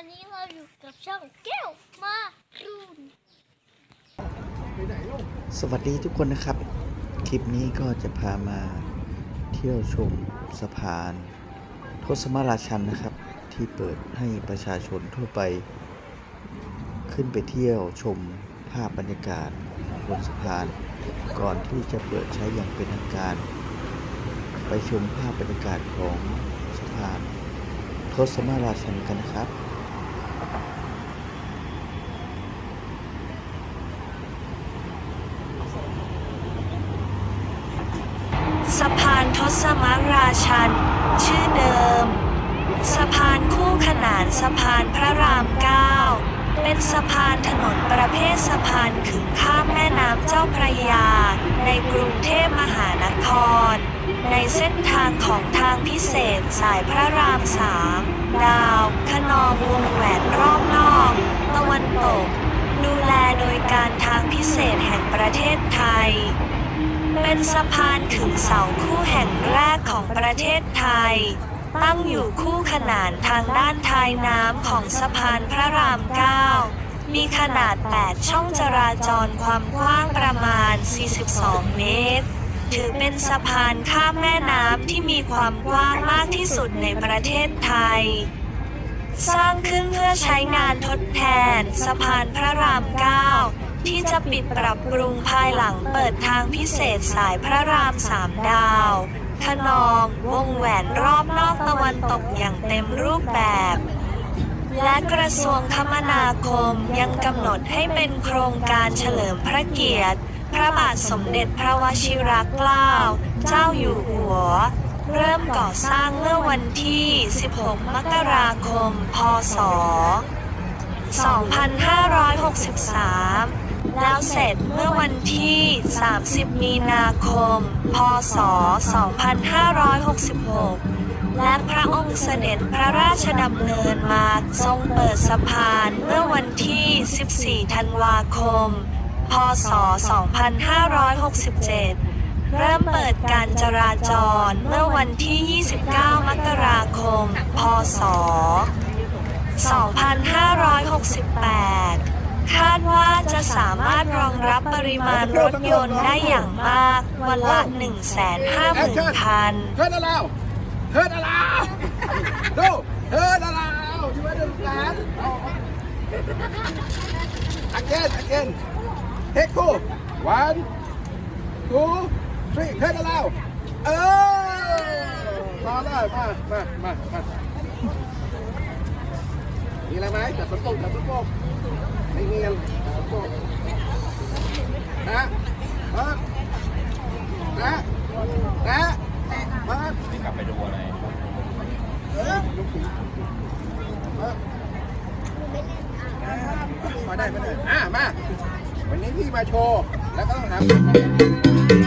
วันนี้เราอยู่กับช่องแก้วมารูนสวัสดีทุกคนนะครับ คลิปนี้ก็จะพามาเที่ยวชมสะพานทศมราชันนะครับ ที่เปิดให้ประชาชนทั่วไป ขึ้นไปเที่ยวชมภาพบรรยากาศบนสะพาน ก่อนที่จะเปิดใช้อย่างเป็นทางการ ไปชมภาพบรรยากาศของสะพานทศมราชันกันนะครับ สะพานทศมราชัน ชื่อเดิม สะพานคู่ขนานสะพานพระรามเก้าเป็นสะพานถนนประเภทสะพานขึงข้ามแม่น้ำเจ้าพระยา ในกรุงเทพมหานคร ในเส้นทางของทางพิเศษสายพระรามสามดาวขนองวงแหวนรอบนอก ตะวันตก ดูแลโดยการทางพิเศษแห่งประเทศไทย เป็นสะพานขึงเสาคู่แห่งแรกของประเทศไทย ตั้งอยู่คู่ขนานทางด้านท้ายน้ำของสะพานพระราม9มีขนาด 8 ช่องจราจรความกว้างประมาณ 42 เมตร ถือเป็นสะพานข้ามแม่น้ำที่มีความกว้างมากที่สุดในประเทศไทย สร้างขึ้นเพื่อใช้งานทดแทน สะพานพระราม 9 ที่จะปิดปรับปรุงภายหลังเปิดทางพิเศษสายพระรามสามดาวขนองวงแหวนรอบนอกตะวันตกอย่างเต็มรูปแบบ และกระทรวงคมนาคมยังกำหนดให้เป็นโครงการเฉลิมพระเกียรติ พระบาทสมเด็จพระวชิรเกล้า เจ้าอยู่หัว เริ่มก่อสร้างเมื่อวันที่ 16 มกราคม พศ 2563 แล้วเสร็จเมื่อวันที่ 30 มีนาคม พศ 2566 และพระองค์เสด็จพระราชดำเนินมาทรงเปิดสะพานเมื่อวันที่ 14 ธันวาคม พศ 2567 เริ่มเปิดการจราจรเมื่อวันที่ 29 มกราคม พศ 2568 คาดว่าจะสามารถรองรับปริมาณรถยนต์ได้อย่างมาก วันละ 150,000คัน Turn around. Turn around. No. Turn around. You want to stand? Again, again. Take two. One, two, three. Turn around. เออมาได้มามามามามี อะไรไหมจับต้นโป่งจับต้นโป่งไม่มีอะไรจับต้นโป่งนะมานะนะมากลับไปดูอะไรเออมามาได้มาได้อะมาวันนี้พี่มาโชว์ แล้วก็ต้องทำ